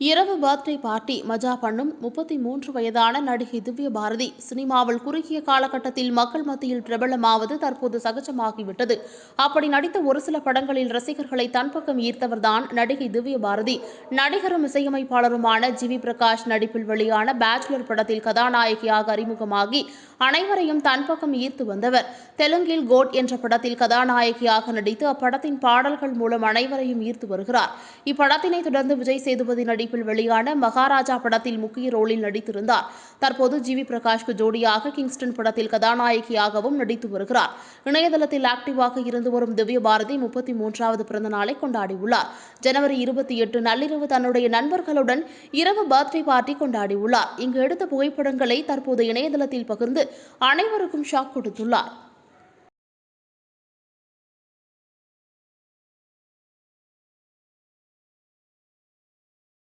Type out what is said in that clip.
இரவு birthday party மஜா பண்ணும் முப்பத்தி மூன்று வயதான நடிகை திவ்ய பாரதி சினிமாவில் குறுகிய காலகட்டத்தில் மக்கள் மத்தியில் பிரபலமாவது தற்போது சகஜமாகிவிட்டது. அப்படி நடித்த ஒரு சில படங்களில் ரசிகர்களை தன் பக்கம் ஈர்த்தவர்தான் நடிகை திவ்ய பாரதி. நடிகரும் இசையமைப்பாளருமான ஜிவி பிரகாஷ் நடிப்பில் வெளியான பேச்சுலர் படத்தில் கதாநாயகியாக அறிமுகமாகி அனைவரையும் தன் பக்கம் ஈர்த்து வந்தவர். தெலுங்கில் கோட் என்ற படத்தில் கதாநாயகியாக நடித்து அப்படத்தின் பாடல்கள் மூலம் அனைவரையும் ஈர்த்து வருகிறார். இப்படத்தினை தொடர்ந்து விஜய் சேதுபதி நடிப்பில் வெளியான மகாராஜா படத்தில் முக்கிய ரோலில் நடித்திருந்தார். தற்போது ஜி வி பிரகாஷ்க்கு ஜோடியாக கிங்ஸ்டன் படத்தில் கதாநாயகியாகவும் நடித்து வருகிறார். இணையதளத்தில் ஆக்டிவாக இருந்து வரும் திவ்ய பாரதி முப்பத்தி மூன்றாவது பிறந்த நாளை கொண்டாடியுள்ளார். ஜனவரி இருபத்தி எட்டு நள்ளிரவு தன்னுடைய நண்பர்களுடன் இரவு பர்த்டே பார்ட்டி கொண்டாடியுள்ளார். இங்கு எடுத்த புகைப்படங்களை தற்போது இணையதளத்தில் பகிர்ந்து அனைவருக்கும் ஷாக் கொடுத்துள்ளார்.